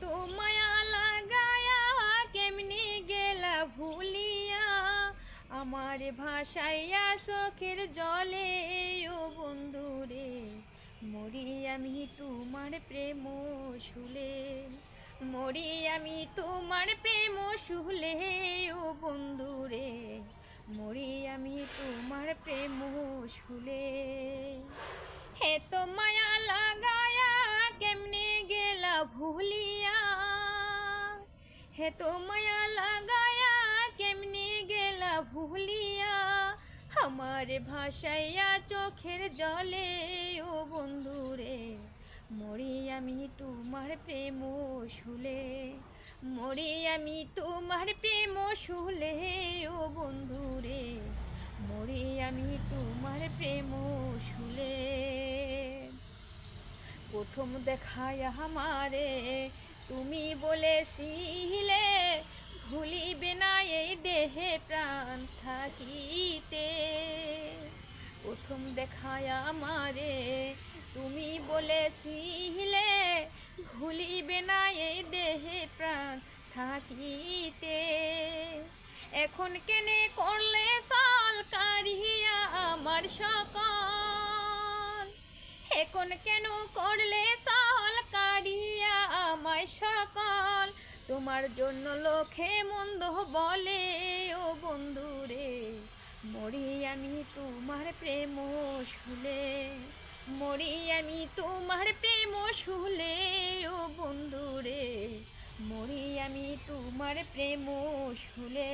মায়া লাগায়া কেমনি গেলা ভুলিয়া? আমার ভাষাইয়া চোখের জলে, ও বন্ধুরে মরি আমি তোমার প্রেম শুলে। মরি আমি তোমার প্রেম শুলে, ও বন্ধুরে মরি আমি তোমার প্রেম শুলে। হে তো মায়া লাগায়া কেমনে গেলা ভুলি হে তো মায়া লাগায়া কেমনি গেলা ভুলিয়া? আমার ভাসাইয়া চোখের জলে, ও বন্ধুরে, মরি আমি তোমার প্রেম শুলে, মরি আমি তোমার প্রেম শুলে, ও বন্ধুরে, মরি আমি তোমার প্রেম শুলে। প্রথম দেখায় আমারে তুমি বলেছিলে ভুলিবে না এই দেহে প্রাণ থাকিতে। প্রথম দেখায় আমারে, তুমি বলেছিলে ভুলিবে না এই দেহে প্রাণ থাকিতে। এখন কেনে করলে সাল কারিয়া আমার সকল? এখন কেন করলে সকল। তোমার জন্য লোকে মন্দ বলে, ও বন্ধু রে মরি আমি তোমার প্রেম শুলে, মরি আমি তোমার প্রেম শুলে, ও বন্ধু রে মরি আমি তোমার প্রেম শুলে।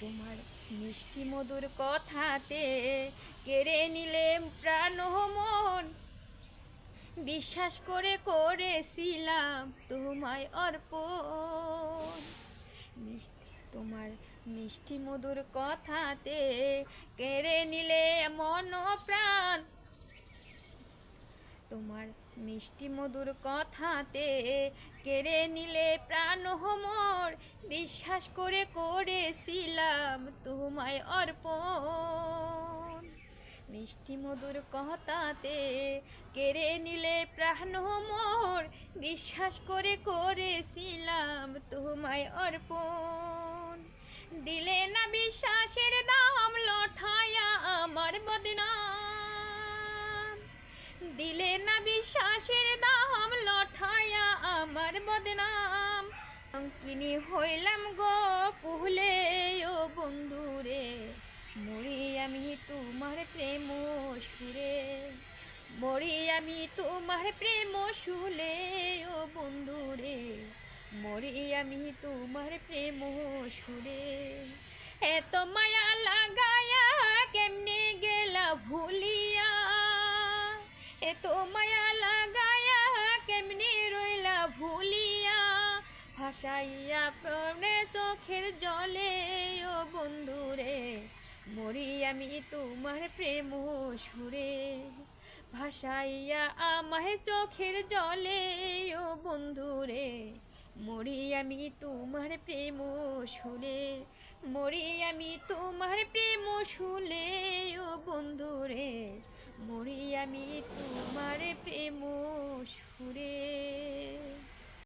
তোমার মিষ্টি মধুর কথাতে কেড়ে নিলে প্রাণ মন বিশ্বাস করে করেছিলাম তোমায় অর্পণ। তোমার মিষ্টি মধুর কথাতে কেড়ে নিলে মন প্রাণ তোমার মিষ্টি মধুর কথাতে কেড়ে নিলে প্রাণ হোমর বিশ্বাস করে করেছিলাম তোমায় অর্পণ। মিষ্টি মধুর কথাতে কেড়ে নিলে প্রাণ মোর। বিশ্বাস করে করেছিলাম তোমায় অর্পণ। দিলে না বিশ্বাসের দাম, লঠায়া আমার বদনাম। দিলে না বিশ্বাসের দাম, লঠায়া আমার বদনাম। অঙ্কিনী হইলাম গো কুহলে, ও বন্ধুরে, মরি আমি তোমার প্রেম সুরে। আমি তোমার প্রেম শুলে, ও বন্ধুরে মরি আমি তোমার প্রেম সুরে। এত মায়া লাগায়া কেমনে গেলা ভুলিয়া? এত মায়া লাগায়া কেমনে রইলা ভুলিয়া? ভাসাইয়া পড়ে চোখের জলে, ও বন্ধুরে মরি আমি তোমার প্রেম সুরে। ভাসাইয়া আমায় চোখের জলে, ও বন্ধুরে, মরি আমি তোমার প্রেম শুনে মরি আমি তোমার প্রেম শুনে ও বন্ধুরে, মরি আমি তোমার প্রেম সুরে।